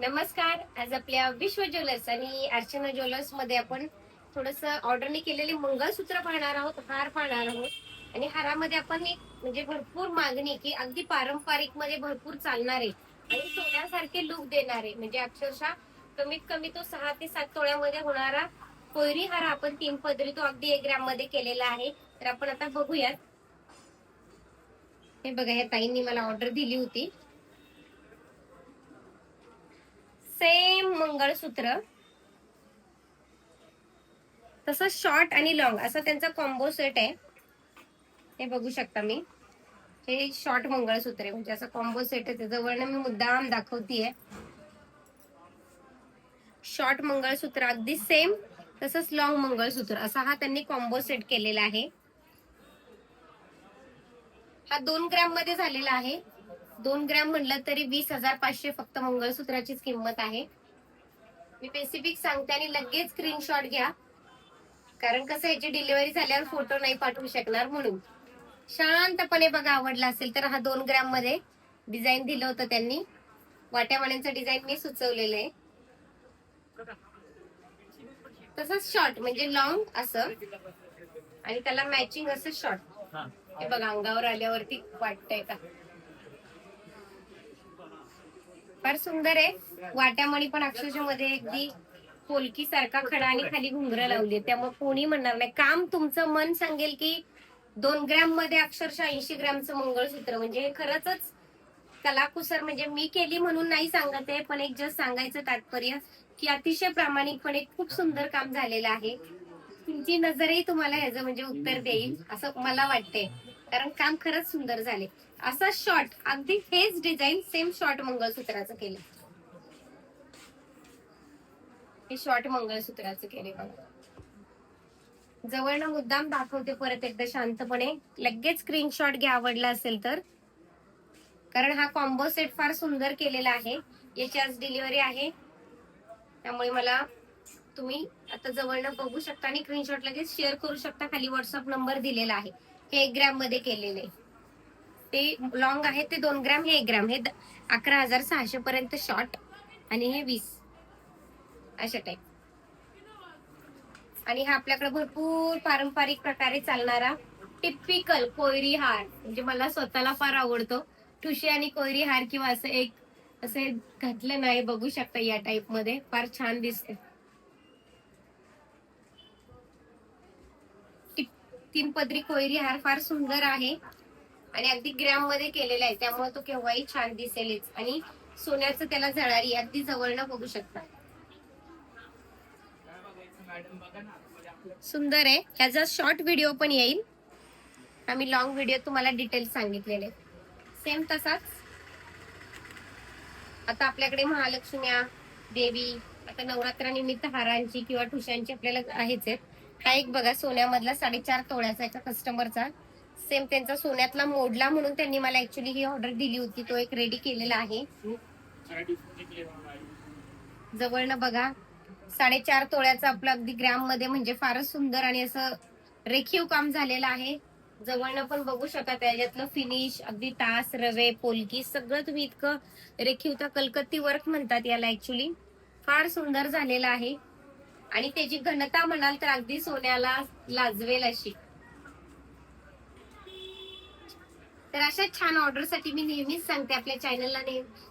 नमस्कार. आज आपल्या विश्व ज्वेलर्स आणि अर्चना ज्वेलर्समध्ये आपण थोडस ऑर्डरने केलेले मंगळसूत्र पाहणार आहोत हार पाहणार आहोत. आणि हारामध्ये आपण एक म्हणजे भरपूर मागणी की अगदी पारंपरिकमध्ये भरपूर चालणारे आणि सोन्यासारखे लुक देणारे म्हणजे अक्षरशः कमीत कमी तो सहा ते सात तोळ्यामध्ये होणारा कोयरी हार आपण तीन पदरी तो अगदी एक ग्रॅममध्ये केलेला आहे. तर आपण आता बघूयात. हे बघा या ताईंनी मला ऑर्डर दिली होती. सेम मंगळसूत्र. तसं शॉर्ट आणि लॉंग असा त्यांचा कॉम्बो सेट आहे. हे बघू शकता मी. हे शॉर्ट मंगळसूत्र आहे म्हणजे असं कॉम्बो सेट आहे. त्याच्यावरनं मी मुद्दाम दाखवतीये. शॉर्ट मंगळसूत्र अगदी सेम तसंच लॉंग मंगळसूत्र. असा हा त्यांनी कॉम्बो सेट केलेला आहे. हा दोन ग्रॅममध्ये झालेला आहे. दोन ग्रॅम म्हणलं तरी वीस हजार पाचशे फक्त मंगळसूत्राचीच किंमत आहे. मी स्पेसिफिक सांगते आणि लगेच स्क्रीनशॉट घ्या. कारण कसं याची डिलिव्हरी झाल्यावर फोटो नाही पाठवू शकणार म्हणून. शांतपणे बघा आवडला असेल तर हा दोन ग्रॅममध्ये डिझाईन दिलं होतं त्यांनी. वाट्यावाण्यांचं डिझाईन मी सुचवलेलं आहे. तसंच शॉर्ट म्हणजे लॉंग असं. आणि त्याला मॅचिंग असं शॉर्ट हे बघा अंगावर आल्यावरती वाटतंय का? फार सुंदर आहे. वाट्यामणी पण अक्षरशः मध्ये अगदी पोलकी सारखा खडा आणि खाली घुंगर लावली त्यामुळे कोणी म्हणणार नाही. काम तुमचं मन सांगेल की दोन ग्रॅममध्ये अक्षरशः ऐंशी ग्रॅमचं मंगळसूत्र. म्हणजे हे खरंच कलाकुसर. म्हणजे मी केली म्हणून नाही सांगत आहे पण एक जस्ट सांगायचं तात्पर्य की अतिशय प्रामाणिकपणे खूप सुंदर काम झालेलं आहे. तुमची नजरही तुम्हाला ह्याचं म्हणजे उत्तर देईल असं मला वाटतंय. कारण काम खरंच सुंदर झाले. असा शॉर्ट अगदी हेच डिझाईन सेम शॉर्ट मंगळसूत्राचं केलं. हे शॉर्ट मंगळसूत्राचं केले बघा. जवळनं मुद्दाम दाखवते परत एकदा शांतपणे. लगेच स्क्रीनशॉट घ्या आवडला असेल तर. कारण हा कॉम्बो सेट फार सुंदर केलेला आहे. याची आज डिलिव्हरी आहे. त्यामुळे मला तुम्ही आता जवळनं बघू शकता आणि स्क्रीनशॉट लगेच शेअर करू शकता. खाली व्हॉट्सअप नंबर दिलेला आहे. हे एक ग्रॅममध्ये केलेले. ते लॉंग आहे ते दोन ग्रॅम हे एक ग्रॅम. हे द- अकरा हजार सहाशे पर्यंत शॉर्ट आणि हे वीस. अशा टाईप आणि हा आपल्याकडे भरपूर पारंपरिक प्रकारे चालणारा टिपिकल कोयरी हार. म्हणजे मला स्वतःला फार आवडतो. ठुशी आणि कोयरी हार किंवा असं एक असे घातलं नाही बघू शकता या टाईपमध्ये. फार छान दिसते तीन पदरी कोयरी हार फार सुंदर आहे. आणि अगदी ग्रॅममध्ये केलेला आहे. त्यामुळे तो केव्हाही छान दिसेलच. आणि सोन्याचं त्याला जळारी अगदी जवळनं बघू शकता. सुंदर आहे. ह्याचा शॉर्ट व्हिडिओ पण येईल. आम्ही लॉंग व्हिडिओ तुम्हाला डिटेल सांगितलेले. सेम तसाच. आता आपल्याकडे महालक्ष्म्या देवी आता नवरात्रानिमित्त हारांची किंवा ठुशांची आपल्याला आहेच आहेत. हा एक बघा सोन्यामधला साडेचार तोळ्याचा एका कस्टमरचा सेम त्यांचा सोन्यातला मोडला म्हणून त्यांनी मला ऍक्च्युली ही ऑर्डर दिली होती. तो एक रेडी केलेला आहे. जवळनं बघा साडेचार तोळ्याचं आपलं अगदी ग्रॅममध्ये म्हणजे फारच सुंदर आणि असं रेखीव काम झालेलं आहे. जवळनं पण बघू शकता त्याच्यातलं फिनिश अगदी तास रवे पोलकी सगळं तुम्ही इतकं रेखीव त्या कलकत्ती वर्क म्हणतात याला ऍक्च्युली फार सुंदर झालेलं आहे. आणि त्याची घनता म्हणाल तर अगदी सोन्याला लाजवेल अशी. तर अशा छान ऑर्डरसाठी मी नेहमीच सांगते आपल्या चॅनलला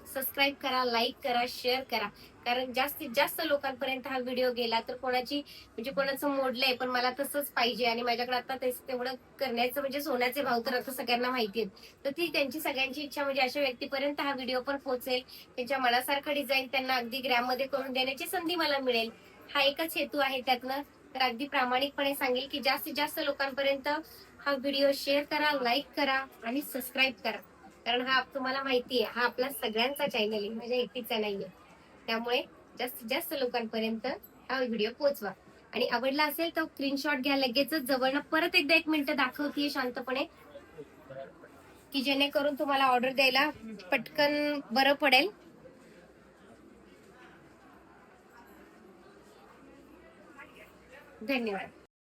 सबस्क्राईब करा लाईक करा शेअर करा. कारण जास्तीत जास्त लोकांपर्यंत हा व्हिडिओ गेला तर कोणाची म्हणजे कोणाचं मोडलंय पण मला तसंच पाहिजे आणि माझ्याकडे आता तेच तेवढं करण्याचं म्हणजे सोन्याचे भाव तर आता सगळ्यांना माहिती आहेत. तर ती त्यांची सगळ्यांची इच्छा म्हणजे अशा व्यक्तीपर्यंत हा व्हिडिओ पण पोहोचेल. त्यांच्या मनासारखं डिझाईन त्यांना अगदी ग्रॅममध्ये करून देण्याची संधी मला मिळेल. हा एकच हेतू आहे त्यातनं. तर अगदी प्रामाणिकपणे सांगेल की जास्तीत जास्त लोकांपर्यंत हा व्हिडिओ शेअर करा लाईक करा आणि सबस्क्राईब करा. कारण हा तुम्हाला माहिती आहे हा आपला सगळ्यांचा चॅनल आहे माझ्या एकटीचा नाहीये. त्यामुळे जास्तीत जास्त लोकांपर्यंत हा व्हिडिओ पोहोचवा. आणि आवडला असेल तर स्क्रीनशॉट घ्या लगेचच जवळनं परत एकदा एक मिनिट दाखवतीये शांतपणे. की जेणेकरून तुम्हाला ऑर्डर द्यायला पटकन बरं पडेल. धन्यवाद.